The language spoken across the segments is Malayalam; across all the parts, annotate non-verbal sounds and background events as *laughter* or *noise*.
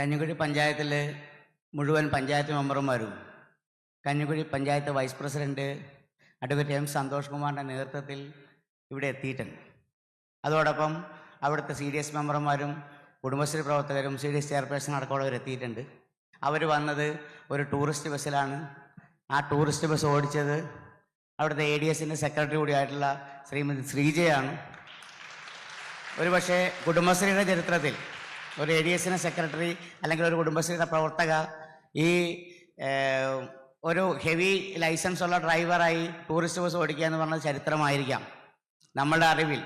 കഞ്ഞിക്കുഴി പഞ്ചായത്തിലെ മുഴുവൻ panchayat മെമ്പർമാരും Kanjikuzhi panchayat vice president advocate M Santhosh കുമാറിന്റെ നേതൃത്വത്തിൽ ഇവിടെ എത്തിയിട്ടുണ്ട്. അതോടൊപ്പം അവിടുത്തെ സി ഡി എസ് മെമ്പർമാരും കുടുംബശ്രീ പ്രവർത്തകരും സി ഡി എസ് ചെയർപേഴ്സൺ അടക്കമുള്ളവർ എത്തിയിട്ടുണ്ട്. അവർ വന്നത് ഒരു ടൂറിസ്റ്റ് ബസ്സിലാണ്. ആ ടൂറിസ്റ്റ് ബസ് ഓടിച്ചത് അവിടുത്തെ എ ഡി എസിന്റെ സെക്രട്ടറി കൂടിയായിട്ടുള്ള ശ്രീമതി ശ്രീജയാണ്. ഒരുപക്ഷെ കുടുംബശ്രീയുടെ ചരിത്രത്തിൽ ഒരു എ ഡി സെക്രട്ടറി അല്ലെങ്കിൽ ഒരു കുടുംബശ്രീയുടെ പ്രവർത്തക ഈ ഒരു ഹെവി ലൈസൻസ് ഉള്ള ഡ്രൈവറായി ടൂറിസ്റ്റ് ബസ് ഓടിക്കുക എന്ന് പറഞ്ഞ ചരിത്രമായിരിക്കാം നമ്മുടെ അറിവിൽ.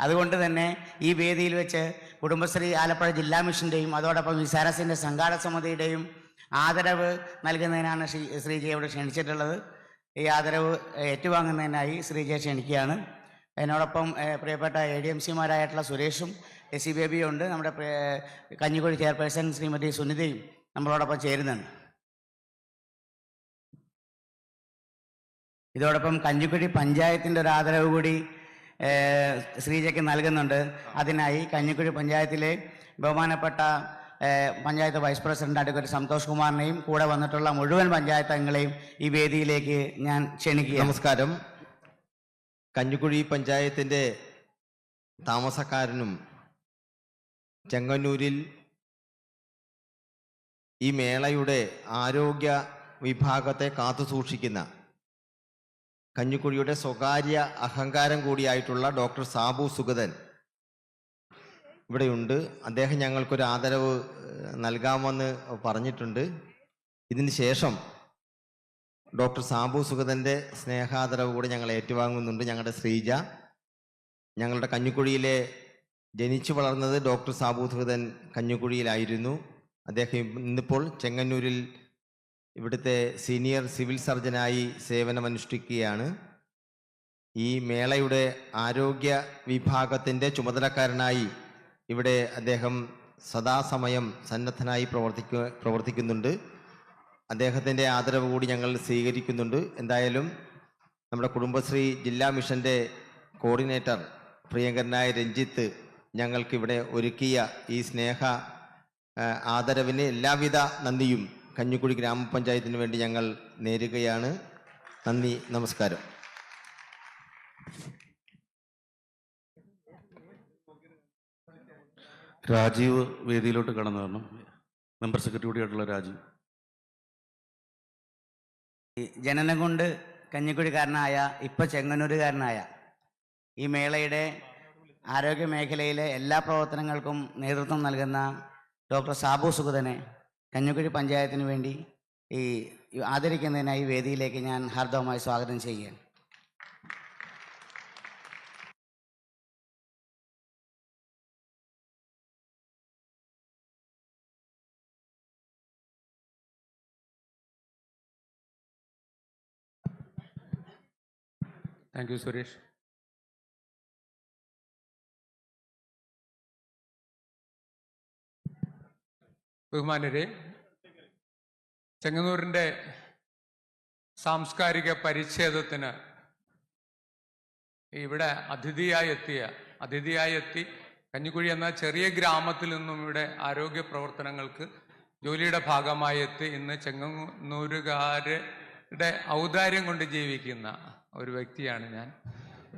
അതുകൊണ്ട് തന്നെ ഈ വേദിയിൽ വെച്ച് കുടുംബശ്രീ ആലപ്പുഴ ജില്ലാ മിഷന്റെയും അതോടൊപ്പം വിസാരസിന്റെ സംഘാടക സമിതിയുടെയും ആദരവ് നൽകുന്നതിനാണ് ശ്രീ ശ്രീജയോട് ക്ഷണിച്ചിട്ടുള്ളത്. ഈ ആദരവ് ഏറ്റുവാങ്ങുന്നതിനായി ശ്രീജയെ ക്ഷണിക്കുകയാണ്. അതിനോടൊപ്പം ഏഹ്, പ്രിയപ്പെട്ട എ ഡി എം സിമാരായിട്ടുള്ള സുരേഷും എസ് സി ബേബിയും ഉണ്ട്. നമ്മുടെ കഞ്ഞിക്കുഴി ചെയർപേഴ്സൺ ശ്രീമതി സുനിതയും നമ്മളോടൊപ്പം ചേരുന്നുണ്ട്. ഇതോടൊപ്പം കഞ്ഞിക്കുഴി പഞ്ചായത്തിന്റെ ഒരു ആദരവ് കൂടി ശ്രീജയ്ക്ക് നൽകുന്നുണ്ട്. അതിനായി കഞ്ഞിക്കുഴി പഞ്ചായത്തിലെ ബഹുമാനപ്പെട്ട panchayat vice president advocate Santhosh കുമാറിനെയും കൂടെ വന്നിട്ടുള്ള മുഴുവൻ പഞ്ചായത്ത് അംഗങ്ങളെയും ഈ വേദിയിലേക്ക് ഞാൻ ക്ഷണിക്കുക നമസ്കാരം. കഞ്ഞിക്കുഴി പഞ്ചായത്തിന്റെ താമസക്കാരനും ചെങ്ങന്നൂരിൽ ഈ മേളയുടെ ആരോഗ്യ വിഭാഗത്തെ കാത്തു സൂക്ഷിക്കുന്ന കഞ്ഞിക്കുഴിയുടെ സ്വകാര്യ അഹങ്കാരം കൂടിയായിട്ടുള്ള ഡോക്ടർ സാബു സുഗതൻ ഇവിടെയുണ്ട്. അദ്ദേഹം ഞങ്ങൾക്കൊരു ആദരവ് നൽകാമെന്ന് പറഞ്ഞിട്ടുണ്ട്. ഇതിന് ശേഷം ഡോക്ടർ സാബു സുഗതന്റെ സ്നേഹാദരവ് കൂടി ഞങ്ങൾ ഏറ്റുവാങ്ങുന്നുണ്ട്. ഞങ്ങളുടെ ശ്രീജ. ഞങ്ങളുടെ കഞ്ഞിക്കുഴിയിലെ ജനിച്ചു വളർന്നത് ഡോക്ടർ സാബൂധൃതൻ കഞ്ഞുകുഴിയിലായിരുന്നു. അദ്ദേഹം ഇന്നിപ്പോൾ ചെങ്ങന്നൂരിൽ ഇവിടുത്തെ സീനിയർ സിവിൽ സർജനായി സേവനമനുഷ്ഠിക്കുകയാണ്. ഈ മേളയുടെ ആരോഗ്യ വിഭാഗത്തിന്റെ ചുമതലക്കാരനായി ഇവിടെ അദ്ദേഹം സദാസമയം സന്നദ്ധനായി പ്രവർത്തിക്ക പ്രവർത്തിക്കുന്നുണ്ട്. അദ്ദേഹത്തിന്റെ ആദരവ് കൂടി ഞങ്ങൾ സ്വീകരിക്കുന്നുണ്ട്. എന്തായാലും നമ്മുടെ കുടുംബശ്രീ ജില്ലാ മിഷന്റെ കോർഡിനേറ്റർ പ്രിയങ്കരനായ രഞ്ജിത്ത് ഞങ്ങൾക്കിവിടെ ഒരുക്കിയ ഈ സ്നേഹ ആദരവിന് എല്ലാവിധ നന്ദിയും കഞ്ഞിക്കുഴി ഗ്രാമപഞ്ചായത്തിന് വേണ്ടി ഞങ്ങൾ നേരുകയാണ്. നന്ദി നമസ്കാരം. രാജീവ് വേദിയിലോട്ട് കടന്നു വരണം. മെമ്പർ സെക്രട്ടറി കൂടിയായിട്ടുള്ള രാജീവ്. ജനനം കൊണ്ട് കഞ്ഞിക്കുഴിക്കാരനായ ഇപ്പൊ ചെങ്ങന്നൂരുകാരനായ ഈ മേളയുടെ ആരോഗ്യ മേഖലയിലെ എല്ലാ പ്രവർത്തനങ്ങൾക്കും നേതൃത്വം നൽകുന്ന ഡോക്ടർ സാബു സുഗതനെ കഞ്ഞുകുഴി പഞ്ചായത്തിന് വേണ്ടി ഈ ആദരിക്കുന്നതിനായി വേദിയിലേക്ക് ഞാൻ ഹാർദവമായി സ്വാഗതം ചെയ്യുകയാണ്. താങ്ക് യു സുരേഷ് ബഹുമാനരെ ചെങ്ങന്നൂരിന്റെ സാംസ്കാരിക പരിച്ഛേദത്തിന് ഇവിടെ അതിഥിയായി എത്തിയ അതിഥിയായി എത്തി കഞ്ഞിക്കുഴി എന്ന ചെറിയ ഗ്രാമത്തിൽ നിന്നും ഇവിടെ ആരോഗ്യ പ്രവർത്തനങ്ങൾക്ക് ജോലിയുടെ ഭാഗമായി എത്തി ഇന്ന് ചെങ്ങന്നൂരുകാരുടെ ഔദാര്യം കൊണ്ട് ജീവിക്കുന്ന ഒരു വ്യക്തിയാണ് ഞാൻ.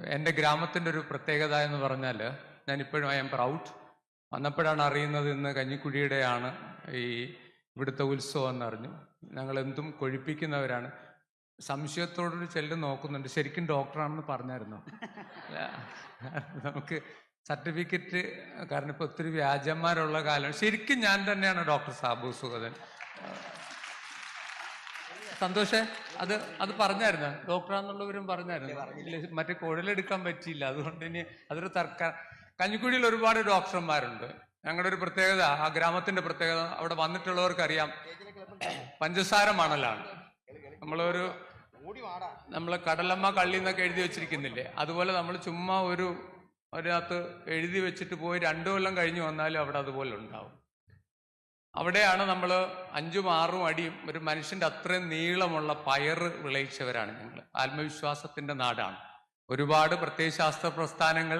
എന്റെ ഗ്രാമത്തിന്റെ ഒരു പ്രത്യേകത എന്ന് പറഞ്ഞാൽ ഞാൻ ഇപ്പോഴും ഐ എം പ്രൗഡ്. വന്നപ്പോഴാണ് അറിയുന്നത് ഇന്ന് കഞ്ഞിക്കുഴിയുടെയാണ് ഈ ഇവിടുത്തെ ഉത്സവം എന്നറിഞ്ഞു ഞങ്ങൾ എന്തും കൊഴിപ്പിക്കുന്നവരാണ്. സംശയത്തോടൊരു ചെല്ല് നോക്കുന്നുണ്ട്. ശരിക്കും ഡോക്ടറാണെന്ന് പറഞ്ഞായിരുന്നു? നമുക്ക് സർട്ടിഫിക്കറ്റ് കാരണം ഇപ്പൊ ഒത്തിരി വ്യാജന്മാരുള്ള കാലം. ശരിക്കും ഞാൻ തന്നെയാണ് ഡോക്ടർ സാബു സുഗതൻ. സന്തോഷേ അത് അത് പറഞ്ഞായിരുന്നു? ഡോക്ടറാന്നുള്ളവരും പറഞ്ഞായിരുന്നു? മറ്റേ കുഴലെടുക്കാൻ പറ്റിയില്ല. അതുകൊണ്ട് ഇനി അതൊരു തർക്ക കഞ്ഞിക്കുഴിയിൽ ഒരുപാട് ഡോക്ടർമാരുണ്ട്. ഞങ്ങളുടെ ഒരു പ്രത്യേകത ആ ഗ്രാമത്തിന്റെ പ്രത്യേകത അവിടെ വന്നിട്ടുള്ളവർക്കറിയാം. പഞ്ചസാര മണലാണ് നമ്മളൊരു നമ്മൾ കടലമ്മ കള്ളി എന്നൊക്കെ എഴുതി വെച്ചിരിക്കുന്നില്ലേ? അതുപോലെ നമ്മൾ ചുമ്മാ ഒരു അതിനകത്ത് എഴുതി വെച്ചിട്ട് പോയി രണ്ടു കൊല്ലം കഴിഞ്ഞു വന്നാലും അവിടെ അതുപോലെ ഉണ്ടാവും. അവിടെയാണ് നമ്മൾ അഞ്ചും ആറും അടിയും ഒരു മനുഷ്യന്റെ അത്രയും നീളമുള്ള പയറ് വിളയിച്ചവരാണ് ഞങ്ങൾ ആത്മവിശ്വാസത്തിന്റെ നാടാണ്. ഒരുപാട് പ്രത്യയശാസ്ത്ര പ്രസ്ഥാനങ്ങൾ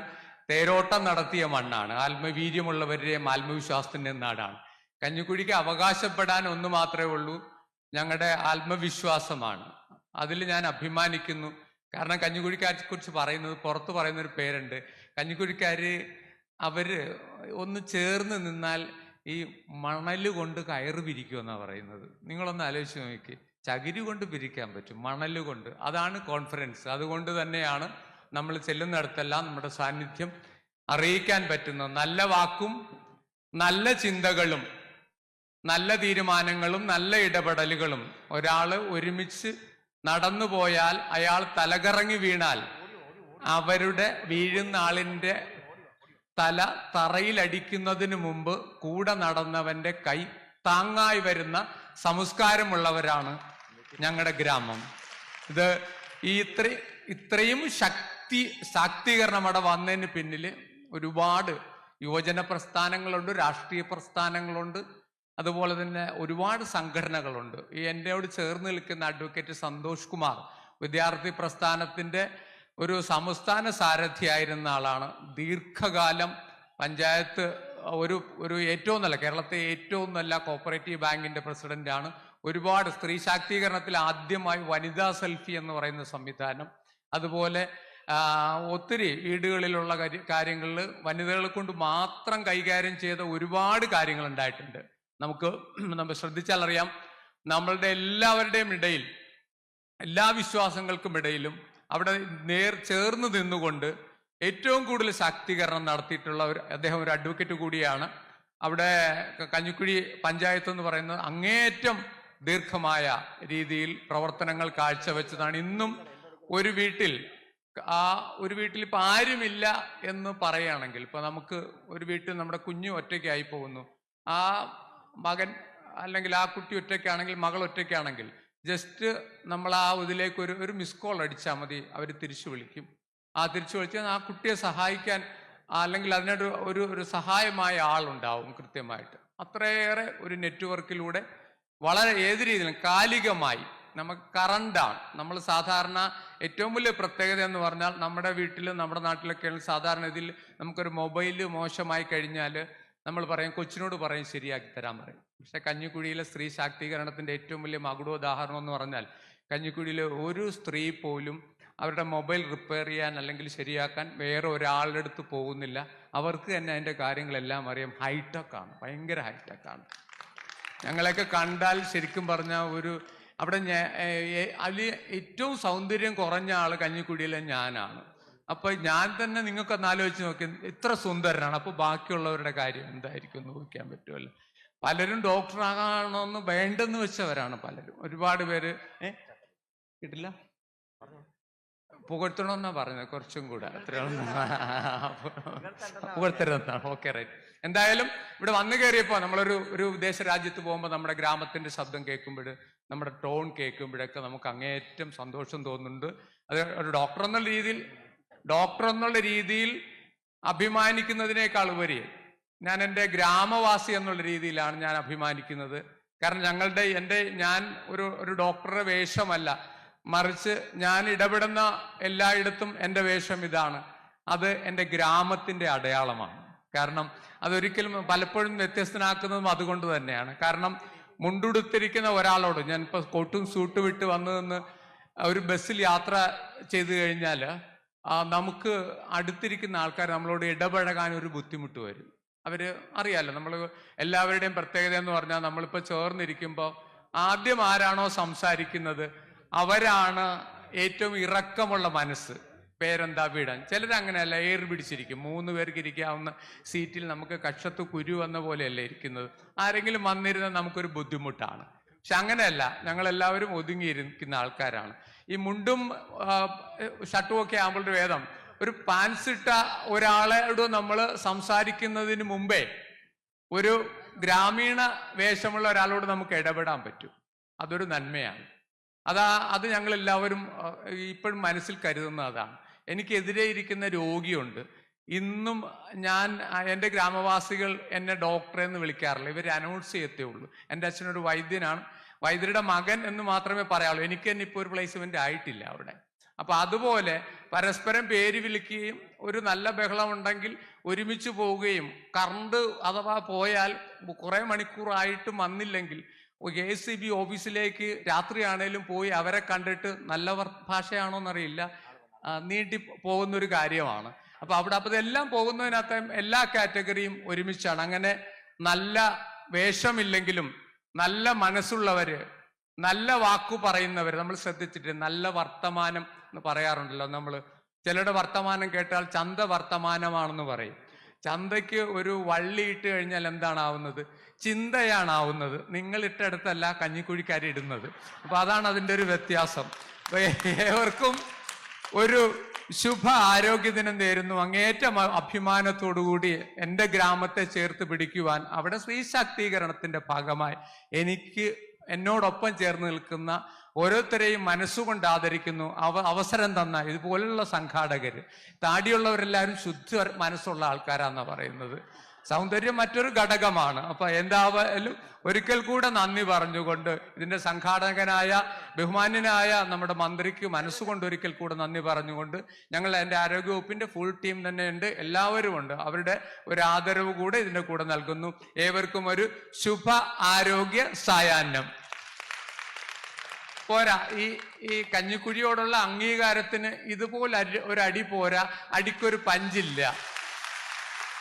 തേരോട്ടം നടത്തിയ മണ്ണാണ്. ആത്മവീര്യമുള്ളവരുടെയും ആത്മവിശ്വാസത്തിന്റെ നാടാണ്. കഞ്ഞിക്കുഴിക്ക് അവകാശപ്പെടാൻ ഒന്ന് മാത്രമേ ഉള്ളൂ ഞങ്ങളുടെ ആത്മവിശ്വാസമാണ്. അതിൽ ഞാൻ അഭിമാനിക്കുന്നു. കാരണം കഞ്ഞിക്കുഴിക്കാരെ കുറിച്ച് പറയുന്നത് പുറത്ത് പറയുന്ന ഒരു പേരുണ്ട്. കഞ്ഞിക്കുഴിക്കാർ അവർ ഒന്ന് ചേർന്ന് നിന്നാൽ ഈ മണൽ കൊണ്ട് കയറ് പിരിക്കുമെന്നാണ് പറയുന്നത്. നിങ്ങളൊന്ന് ആലോചിച്ച് നോക്കി ചകിരി കൊണ്ട് പിരിക്കാൻ പറ്റും മണൽ കൊണ്ട്. അതാണ് കോൺഫിഡൻസ്. അതുകൊണ്ട് തന്നെയാണ് നമ്മൾ ചെല്ലുന്നിടത്തെല്ലാം നമ്മുടെ സാന്നിധ്യം അറിയിക്കാൻ പറ്റുന്ന നല്ല വാക്കും നല്ല ചിന്തകളും നല്ല തീരുമാനങ്ങളും നല്ല ഇടപെടലുകളും ഒരാൾ ഒരുമിച്ച് നടന്നു പോയാൽ അയാൾ തലകറങ്ങി വീണാൽ അവരുടെ വീഴുന്ന ആളിന്റെ തല തറയിലടിക്കുന്നതിന് മുമ്പ് കൂടെ നടന്നവന്റെ കൈ താങ്ങായി വരുന്ന സംസ്കാരമുള്ളവരാണ് ഞങ്ങളുടെ ഗ്രാമം. ഇത് ഈ ഇത്ര ഇത്രയും ശക്തി ശാക്തീകരണം അവിടെ വന്നതിന് പിന്നിൽ ഒരുപാട് യുവജന പ്രസ്ഥാനങ്ങളുണ്ട് രാഷ്ട്രീയ പ്രസ്ഥാനങ്ങളുണ്ട്. അതുപോലെ തന്നെ ഒരുപാട് സംഘടനകളുണ്ട്. ഈ എന്നോട് ചേർന്ന് നിൽക്കുന്ന അഡ്വക്കേറ്റ് സന്തോഷ് കുമാർ വിദ്യാർത്ഥി പ്രസ്ഥാനത്തിന്റെ ഒരു സംസ്ഥാന സാരഥിയായിരുന്ന ആളാണ്. ദീർഘകാലം പഞ്ചായത്ത് ഒരു ഒരു ഏറ്റവും നല്ല കേരളത്തെ ഏറ്റവും നല്ല കോപ്പറേറ്റീവ് ബാങ്കിന്റെ പ്രസിഡന്റാണ് ഒരുപാട് സ്ത്രീ ശാക്തീകരണത്തിൽ ആദ്യമായി വനിതാ സെൽഫി എന്ന് പറയുന്ന സംവിധാനം. അതുപോലെ ഒത്തിരി വീടുകളിലുള്ള കാര്യങ്ങളിൽ വനിതകളെ കൊണ്ട് മാത്രം കൈകാര്യം ചെയ്ത ഒരുപാട് കാര്യങ്ങൾ ഉണ്ടായിട്ടുണ്ട്. നമുക്ക് *clears throat* നമ്മൾ ശ്രദ്ധിച്ചാൽ അറിയാം നമ്മളുടെ എല്ലാവരുടെയും ഇടയിൽ എല്ലാ വിശ്വാസങ്ങൾക്കും ഇടയിലും അവിടെ നേർ ചേർന്ന് നിന്നുകൊണ്ട് ഏറ്റവും കൂടുതൽ ശാക്തീകരണം നടത്തിയിട്ടുള്ള ഒരു അദ്ദേഹം ഒരു അഡ്വക്കേറ്റ് കൂടിയാണ്. അവിടെ കഞ്ഞിക്കുഴി പഞ്ചായത്ത് എന്ന് പറയുന്നത് അങ്ങേയറ്റം ദീർഘമായ രീതിയിൽ പ്രവർത്തനങ്ങൾ കാഴ്ചവെച്ചതാണ്. ഇന്നും ഒരു വീട്ടിൽ ആ ഒരു വീട്ടിൽ ഇപ്പൊ ആരുമില്ല എന്ന് പറയുകയാണെങ്കിൽ ഇപ്പൊ നമുക്ക് ഒരു വീട്ടിൽ നമ്മുടെ കുഞ്ഞു ഒറ്റയ്ക്കായി പോകുന്നു. ആ മകൻ അല്ലെങ്കിൽ ആ കുട്ടി ഒറ്റയ്ക്കാണെങ്കിൽ മകൾ ഒറ്റയ്ക്കാണെങ്കിൽ ജസ്റ്റ് നമ്മൾ ആ ഇതിലേക്ക് ഒരു ഒരു മിസ് കോൾ അടിച്ചാൽ മതി അവർ തിരിച്ചു വിളിക്കും. ആ തിരിച്ചു വിളിച്ചാൽ ആ കുട്ടിയെ സഹായിക്കാൻ അല്ലെങ്കിൽ അതിനൊരു ഒരു ഒരു സഹായമായ ആളുണ്ടാവും കൃത്യമായിട്ട്. അത്രയേറെ ഒരു നെറ്റ്വർക്കിലൂടെ വളരെ ഏത് രീതിയിലും കാലികമായി നമുക്ക് കറണ്ടാണ് നമ്മൾ സാധാരണ ഏറ്റവും വലിയ പ്രത്യേകത എന്ന് പറഞ്ഞാൽ നമ്മുടെ വീട്ടിലും നമ്മുടെ നാട്ടിലൊക്കെയാണ് സാധാരണ ഇതിൽ നമുക്കൊരു മൊബൈൽ മോശമായി കഴിഞ്ഞാൽ നമ്മൾ പറയും കൊച്ചിനോട് പറയും ശരിയാക്കി തരാൻ പറയും. പക്ഷെ കഞ്ഞിക്കുഴിയിലെ സ്ത്രീ ശാക്തീകരണത്തിന്റെ ഏറ്റവും വലിയ മകുടോദാഹരണം എന്ന് പറഞ്ഞാൽ കഞ്ഞിക്കുഴിയിലെ ഒരു സ്ത്രീ പോലും അവരുടെ മൊബൈൽ റിപ്പയർ ചെയ്യാൻ അല്ലെങ്കിൽ ശരിയാക്കാൻ വേറെ ഒരാളുടെ അടുത്ത് പോകുന്നില്ല. അവർക്ക് തന്നെ അതിന്റെ കാര്യങ്ങളെല്ലാം അറിയാം. ഹൈടെക് ആണ് ഭയങ്കര ഹൈടെക് ആണ് ഞങ്ങളെയൊക്കെ കണ്ടാൽ ശരിക്കും പറഞ്ഞാൽ ഒരു അവിടെ ഞാ- ഏ- ഏ- അതിൽ ഏറ്റവും സൗന്ദര്യം കുറഞ്ഞ ആൾ കഞ്ഞിക്കുടിയിലെ ഞാനാണ്. അപ്പൊ ഞാൻ തന്നെ നിങ്ങൾക്കൊന്ന് ആലോചിച്ച് നോക്കി ഇത്ര സുന്ദരനാണ്. അപ്പൊ ബാക്കിയുള്ളവരുടെ കാര്യം എന്തായിരിക്കും എന്ന് നോക്കാൻ പറ്റുമല്ലോ. പലരും ഡോക്ടർ ആകണമെന്ന് വേണ്ടെന്ന് വെച്ചവരാണ് പലരും. ഒരുപാട് പേര് ഏ കിട്ടില്ല? പുകഴ്ത്തണമെന്നാ പറഞ്ഞത് കുറച്ചും കൂടെ. പുകഴ്ത്തരുതെന്നാണ്. Okay right. എന്തായാലും ഇവിടെ വന്നു കയറിയപ്പോൾ നമ്മളൊരു ഒരു വിദേശ രാജ്യത്ത് പോകുമ്പോൾ നമ്മുടെ ഗ്രാമത്തിന്റെ ശബ്ദം കേൾക്കുമ്പോൾ നമ്മുടെ ടോൺ കേൾക്കുമ്പോഴൊക്കെ നമുക്ക് അങ്ങേയറ്റം സന്തോഷം തോന്നുന്നുണ്ട്. അത് ഒരു ഡോക്ടർ എന്നുള്ള രീതിയിൽ ഡോക്ടർ എന്നുള്ള രീതിയിൽ അഭിമാനിക്കുന്നതിനേക്കാൾ ഉപരി ഞാൻ എന്റെ ഗ്രാമവാസി എന്നുള്ള രീതിയിലാണ് ഞാൻ അഭിമാനിക്കുന്നത്. കാരണം ഞങ്ങളുടെ എന്റെ ഞാൻ ഒരു ഒരു ഡോക്ടറുടെ വേഷമല്ല. മറിച്ച് ഞാൻ ഇടപെടുന്ന എല്ലായിടത്തും എന്റെ വേഷം ഇതാണ്. അത് എന്റെ ഗ്രാമത്തിന്റെ അടയാളമാണ്. കാരണം അതൊരിക്കലും പലപ്പോഴും വ്യത്യസ്തനാക്കുന്നതും അതുകൊണ്ട് തന്നെയാണ്. കാരണം മുണ്ടുടുത്തിരിക്കുന്ന ഒരാളോട് ഞാൻ ഇപ്പൊ കോട്ടും സൂട്ട് വിട്ട് വന്നു നിന്ന് ഒരു ബസ്സിൽ യാത്ര ചെയ്തു കഴിഞ്ഞാൽ നമുക്ക് അടുത്തിരിക്കുന്ന ആൾക്കാർ നമ്മളോട് ഇടപഴകാൻ ഒരു ബുദ്ധിമുട്ട് വരും. അവർ അറിയാലോ നമ്മൾ എല്ലാവരുടെയും പ്രത്യേകത എന്ന് പറഞ്ഞാൽ നമ്മളിപ്പോൾ ചേർന്നിരിക്കുമ്പോൾ ആദ്യം ആരാണോ സംസാരിക്കുന്നത് അവരാണ് ഏറ്റവും ഇറക്കമുള്ള മനസ്സ്. പേരെന്താ വീടാൻ ചിലരങ്ങനെയല്ല ഏർ പിടിച്ചിരിക്കും. മൂന്ന് പേർക്ക് ഇരിക്കാവുന്ന സീറ്റിൽ നമുക്ക് കക്ഷത്ത് കുരു വന്ന പോലെയല്ല ഇരിക്കുന്നത്. ആരെങ്കിലും വന്നിരുന്നാൽ നമുക്കൊരു ബുദ്ധിമുട്ടാണ്. പക്ഷെ അങ്ങനെയല്ല ഞങ്ങളെല്ലാവരും ഒതുങ്ങിയിരിക്കുന്ന ആൾക്കാരാണ്. ഈ മുണ്ടും ഷർട്ടും ഒക്കെ ആകുമ്പോൾ വേദം ഒരു പാൻസ് ഇട്ട ഒരാളോട് നമ്മൾ സംസാരിക്കുന്നതിന് മുമ്പേ ഒരു ഗ്രാമീണ വേഷമുള്ള ഒരാളോട് നമുക്ക് ഇടപെടാൻ പറ്റും. അതൊരു നന്മയാണ്. അതാ അത് ഞങ്ങൾ എല്ലാവരും ഇപ്പോഴും മനസ്സിൽ കരുതുന്ന അതാണ്. എനിക്കെതിരെ ഇരിക്കുന്ന രോഗിയുണ്ട്. ഇന്നും ഞാൻ എന്റെ ഗ്രാമവാസികൾ എന്നെ ഡോക്ടറെ എന്ന് വിളിക്കാറില്ല. ഇവർ അനൗൺസ് ചെയ്യത്തേ ഉള്ളൂ. എന്റെ അച്ഛനൊരു വൈദ്യനാണ്. വൈദ്യരുടെ മകൻ എന്ന് മാത്രമേ പറയാവുള്ളൂ. എനിക്ക് തന്നെ ഇപ്പോൾ ഒരു പ്ലേസ്മെന്റ് ആയിട്ടില്ല അവിടെ. അപ്പൊ അതുപോലെ പരസ്പരം പേര് വിളിക്കുകയും ഒരു നല്ല ബഹളം ഉണ്ടെങ്കിൽ ഒരുമിച്ച് പോവുകയും കറണ്ട് അഥവാ പോയാൽ കുറെ മണിക്കൂറായിട്ടും വന്നില്ലെങ്കിൽ എസ് സി ബി ഓഫീസിലേക്ക് രാത്രിയാണേലും പോയി അവരെ കണ്ടിട്ട് നല്ല ഭാഷയാണോ എന്നറിയില്ല നീട്ടി പോകുന്ന ഒരു കാര്യമാണ്. അപ്പൊ അവിടെ അപ്പൊ ഇതെല്ലാം പോകുന്നതിനകത്ത് എല്ലാ കാറ്റഗറിയും ഒരുമിച്ചാണ്. അങ്ങനെ നല്ല വേഷമില്ലെങ്കിലും നല്ല മനസ്സുള്ളവര് നല്ല വാക്കു പറയുന്നവർ നമ്മൾ ശ്രദ്ധിച്ചിട്ട് നല്ല വർത്തമാനം എന്ന് പറയാറുണ്ടല്ലോ നമ്മൾ ചിലരുടെ വർത്തമാനം കേട്ടാൽ ചന്ത വർത്തമാനമാണെന്ന് പറയും. ചന്തയ്ക്ക് ഒരു വള്ളി ഇട്ട് കഴിഞ്ഞാൽ എന്താണാവുന്നത് ചിന്തയാണാവുന്നത് നിങ്ങൾ ഇട്ടടുത്തല്ല കഞ്ഞിക്കുഴിക്കാരി ഇടുന്നത്. അപ്പൊ അതാണ് അതിന്റെ ഒരു വ്യത്യാസം. ഏവർക്കും ഒരു ശുഭ ആരോഗ്യദിനം നേരുന്നു. അങ്ങേറ്റം അഭിമാനത്തോടുകൂടി എന്റെ ഗ്രാമത്തെ ചേർത്ത് പിടിക്കുവാൻ അവിടെ സ്ത്രീ ശാക്തീകരണത്തിന്റെ ഭാഗമായി എനിക്ക് എന്നോടൊപ്പം ചേർന്ന് നിൽക്കുന്ന ഓരോരുത്തരെയും മനസ്സുകൊണ്ട് ആദരിക്കുന്നു. അവ അവസരം തന്ന ഇതുപോലുള്ള സംഘാടകർ താടിയുള്ളവരെല്ലാവരും ശുദ്ധ മനസ്സുള്ള ആൾക്കാരാന്നാ പറയുന്നത്. സൗന്ദര്യം മറ്റൊരു ഘടകമാണ്. അപ്പൊ എന്തായാലും ഒരിക്കൽ കൂടെ നന്ദി പറഞ്ഞുകൊണ്ട് ഇതിന്റെ സംഘാടകനായ ബഹുമാന്യനായ നമ്മുടെ മന്ത്രിക്ക് മനസ്സുകൊണ്ട് ഒരിക്കൽ കൂടെ നന്ദി പറഞ്ഞുകൊണ്ട് ഞങ്ങൾ എന്റെ ആരോഗ്യവകുപ്പിന്റെ ഫുൾ ടീം തന്നെ ഉണ്ട് എല്ലാവരും ഉണ്ട്. അവരുടെ ഒരു ആദരവ് കൂടെ ഇതിന്റെ കൂടെ നൽകുന്നു. ഏവർക്കും ഒരു ശുഭ ആരോഗ്യ സായാഹ്നം. പോരാ ഈ ഈ കഞ്ഞിക്കുഴിയോടുള്ള അംഗീകാരത്തിന് ഇതുപോലെ ഒരു അടി പോരാ അടിക്കൊരു പഞ്ചില്ല.